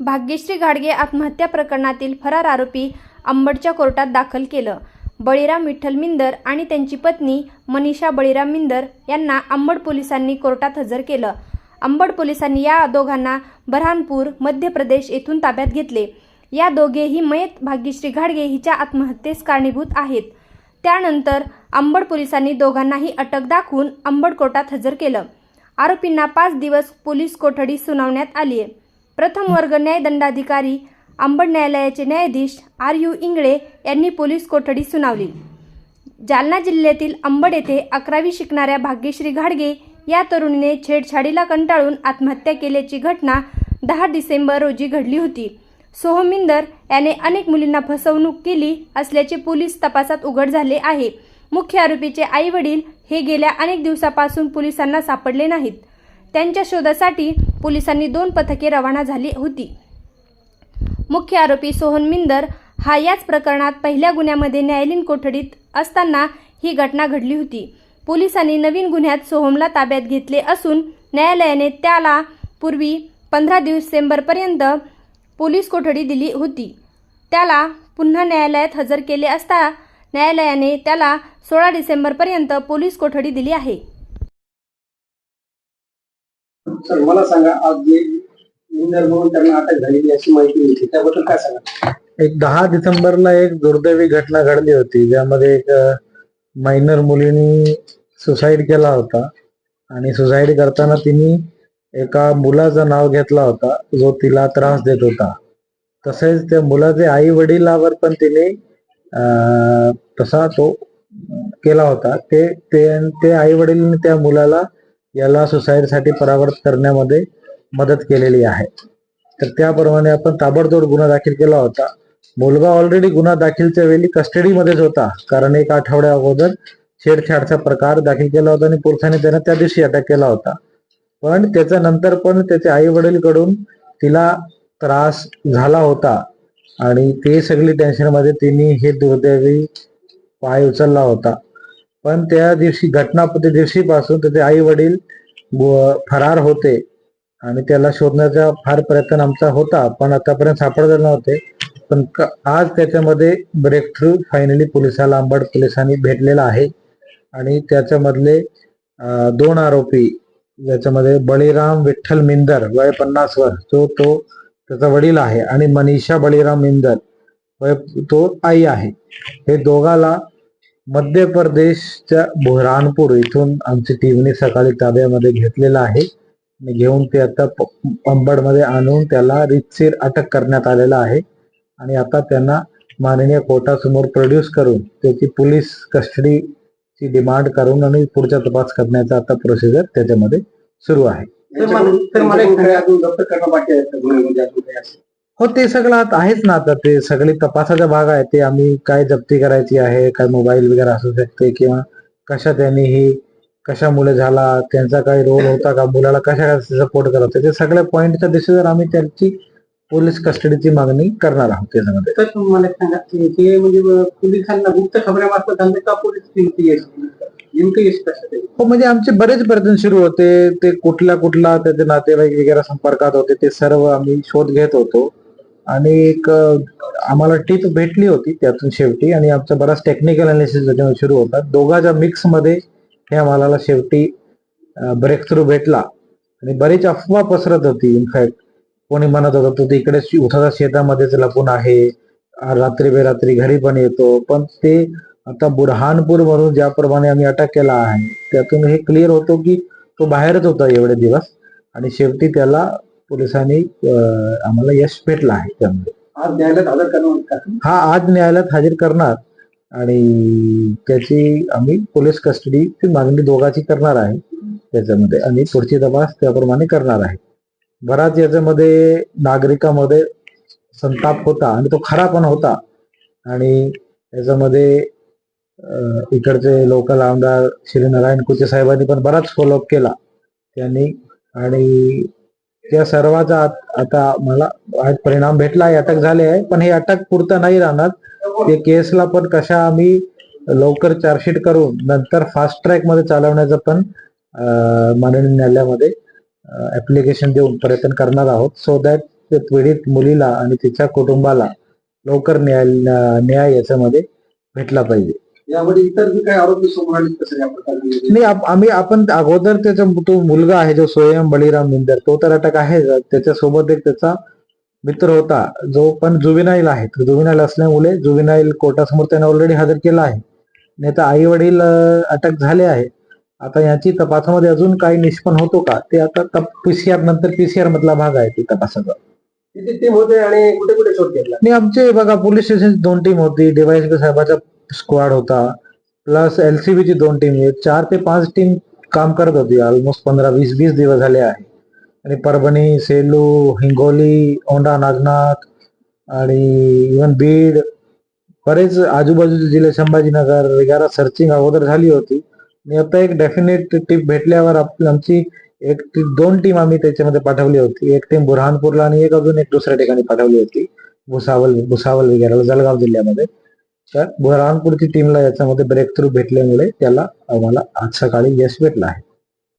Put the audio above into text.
भाग्यश्री घाडगे आत्महत्या प्रकरणातील फरार आरोपी अंबडच्या कोर्टात दाखल केलं. बळीराम विठ्ठल मिंदर आणि त्यांची पत्नी मनीषा बळीराम मिंदर यांना अंबड पोलिसांनी कोर्टात हजर केलं. अंबड पोलिसांनी या दोघांना बऱ्हाणपूर मध्य प्रदेश येथून ताब्यात घेतले. या दोघेही मयत भाग्यश्री घाडगे हिच्या आत्महत्येस कारणीभूत आहेत. त्यानंतर अंबड पोलिसांनी दोघांनाही अटक दाखवून अंबड कोर्टात हजर केलं. आरोपींना पाच दिवस पोलीस कोठडी सुनावण्यात आली आहे प्रथम वर्ग न्यायदंडाधिकारी अंबड न्यायालयाचे न्यायाधीश आर यू इंगळे यांनी पोलीस कोठडी सुनावली. जालना जिल्ह्यातील अंबड येथे अकरावी शिकणाऱ्या भाग्यश्री घाडगे या तरुणीने छेडछाडीला कंटाळून आत्महत्या केल्याची घटना दहा डिसेंबर रोजी घडली होती. सोहमिंदर याने अनेक मुलींना फसवणूक केली असल्याचे पोलीस तपासात उघड झाले आहे. मुख्य आरोपीचे आई वडील हे गेल्या अनेक दिवसापासून पोलिसांना सापडले नाहीत. त्यांच्या शोधासाठी पोलिसांनी दोन पथके रवाना झाली होती. मुख्य आरोपी सोहन मिंदर हा याच प्रकरणात पहिल्या गुन्ह्यामध्ये न्यायालयीन कोठडीत असताना ही घटना घडली होती. पोलिसांनी नवीन गुन्ह्यात सोहमला ताब्यात घेतले असून न्यायालयाने त्याला पूर्वी पंधरा डिसेंबरपर्यंत पोलीस कोठडी दिली होती. त्याला पुन्हा न्यायालयात हजर केले असता न्यायालयाने त्याला सोळा डिसेंबरपर्यंत पोलीस कोठडी दिली आहे. सर मला सांगा आज जे इंदर म्हणून त्यांना अटक झालेली अशी माहिती मिळते त्याबद्दल काय सांगा? एक दहा डिसेंबरला एक दुर्दैवी घटना घडली होती ज्यामध्ये एक मायनर मुलीने सुसाईड केला होता आणि सुसाईड करताना तिने एका मुलाचं नाव घेतला होता जो तिला त्रास देत होता. तसेच त्या मुलाचे आई वडिलावर पण तिने तसा तो केला होता. ते ते आई वडील त्या मुलाला याला सुसाईडसाठी परावर्त करण्यामध्ये मदत केलेली आहे. तर त्याप्रमाणे आपण ताबडतोब गुन्हा दाखल केला होता. मुलगा ऑलरेडी गुन्हा दाखलच्या वेळी कस्टडीमध्येच होता. कारण एक आठवड्या अगोदर छेडछाडचा प्रकार दाखल केला होता आणि पोलिसांनी त्यांना त्या दिवशी अटक केला होता. पण त्याच्या नंतर पण त्याच्या आई वडील कडून तिला त्रास झाला होता. आणि ते सगळी टेन्शनमध्ये तिने हे दुर्दैवी पाय उचलला होता. पण त्या दिवशी घटना त्या दिवशीपासून त्याचे आई वडील फरार होते. आणि त्याला शोधण्याचा फार प्रयत्न आमचा होता पण आतापर्यंत सापडले नव्हते. पण क- आज त्याच्यामध्ये ब्रेक थ्रू फायनली पोलिसाला अंबड पोलिसांनी भेटलेला आहे. आणि त्याच्यामधले दोन आरोपी ज्याच्यामध्ये बळीराम विठ्ठल मिंदर वय पन्नास वर्ष तो तो त्याचा वडील आहे. आणि मनीषा बळीराम मिंदर वय तो आई आहे. हे दोघाला मध्य प्रदेशच्या बुरहानपूर इथून आमची टीमने सकाळी ताब्यामध्ये घेतलेला आहे. आणि घेऊन ते आता अंबडमध्ये आणून त्याला रितसीर अटक करण्यात आलेला आहे. आणि आता त्यांना माननीय कोर्टासमोर प्रोड्यूस करून त्याची पोलीस कस्टडीची डिमांड करून आणि पुढचा तपास करण्याचा आता प्रोसिजर त्याच्यामध्ये सुरू आहे? हो ते सगळं आता आहेच ना. आता ते सगळे तपासाचा भाग आहे ते आम्ही काय जप्ती करायची आहे काय मोबाईल वगैरे असू शकते किंवा कशा त्यांनी ही कशामुळे झाला त्यांचा काही रोल होता का मुलाला कशा सपोर्ट करत होते ते सगळ्या पॉईंटच्या दिशेवर आम्ही त्यांची पोलीस कस्टडीची मागणी करणार आहोत त्याच्यामध्ये. तर मला सांगा की हे म्हणजे अं, पोलिसांना गुप्त खबऱ्यामार्फत झालं का पोलीस नेमकं यश नेमकं यश कसं ते हो म्हणजे आमचे बरेच प्रयत्न सुरू होते. ते कुठल्या कुठला त्याचे नातेवाईक वगैरे संपर्कात होते ते सर्व आम्ही शोध घेत होतो. आणि एक आम्हाला टीप भेटली होती त्यातून शेवटी आणि आमचा बराच टेक्निकल अनालिसिस सुरू होता. दोघांच्या मिक्समध्ये हे आम्हाला शेवटी ब्रेक थ्रू भेटला. आणि बरीच अफवा पसरत होती. इनफॅक्ट कोणी म्हणत होतं तो तिकडे उठाचा शेतामध्येच लपून आहे. रात्री बेरात्री घरी पण येतो. पण ते आता बुरहानपूर म्हणून ज्याप्रमाणे आम्ही अटक केला आहे त्यातून हे क्लिअर होतो की तो बाहेरच होता एवढे दिवस. आणि शेवटी त्याला पोलिसांनी आम्हाला यश भेटलं आहे त्यामध्ये. आज न्यायालयात हजर करणं का हा आज न्यायालयात हजर करणार. आणि त्याची आम्ही पोलीस कस्टडीची मागणी दोघांची करणार आहे. त्याच्यामध्ये आणि पुढची तपास त्याप्रमाणे करणार आहे. बराच याच्यामध्ये नागरिकांमध्ये संताप होता आणि तो खरा पण होता. आणि याच्यामध्ये इकडचे लोकल आमदार श्री नारायण कुचे साहेबांनी पण बराच फॉलोअप केला. त्यांनी आणि त्या सर्वाचा आता मला आज परिणाम भेटला आहे अटक झाले आहे पण हे अटक पुरतं नाही राहणार. ते केसला पण कशा आम्ही लवकर चार्जशीट करून नंतर फास्ट ट्रॅकमध्ये चालवण्याचं पण माननीय न्यायालयामध्ये ऍप्लिकेशन देऊन प्रयत्न करणार आहोत. सो दॅट पीडित मुलीला आणि तिच्या कुटुंबाला लवकर न्याय न्याय याच्यामध्ये भेटला पाहिजे. यामध्ये इतर जे काही आरोपी समोर आले कसं या प्रकारे नाही आप- आम्ही आपण अगोदर त्याचा तो मुलगा आहे जो सोयम बळीराम मिंदर तो तर अटक आहे त्याच्यासोबत एक त्याचा मित्र होता जो पण जुविनाईल आहे. जुविनाईल असल्यामुळे जुविनाईल कोर्टासमोर त्याने ऑलरेडी हजर केला आहे. तर आई वडील अटक झाले आहे. आता याची तपासामध्ये अजून काही निष्पन्न होतो का? ते आता पीसीआर नंतर पीसीआर मधला भाग आहे ते तपासाचा. किती टीम होते आणि कुठे कुठे शोध घेतला? आणि आमचे बघा पोलीस स्टेशन दोन टीम होती. डीवायएसपी साहेबाचा स्क्वॉड होता. प्लस एलसीबी ची दोन टीम आहेत. चार ते पाच टीम काम करत होती. ऑलमोस्ट पंधरा वीस वीस दिवस झाले आहे. आणि परभणी सेलू हिंगोली औंढा नागनाथ आणि इवन बीड बरेच आजूबाजूचे जिल्हे संभाजीनगर वगैरे सर्चिंग अगोदर झाली होती. आणि आता एक डेफिनेट टीप भेटल्यावर आमची एक टी- दोन टीम आम्ही त्याच्यामध्ये पाठवली होती. एक टीम बुरहानपूरला आणि एक अजून एक दुसऱ्या ठिकाणी पाठवली होती. भुसावल भुसावल वगैरे जळगाव जिल्ह्यामध्ये. तर बुरहानपूरची टीमला याच्यामध्ये ब्रेक थ्रू भेटल्यामुळे त्याला आम्हाला आज सकाळी यश भेटलं आहे.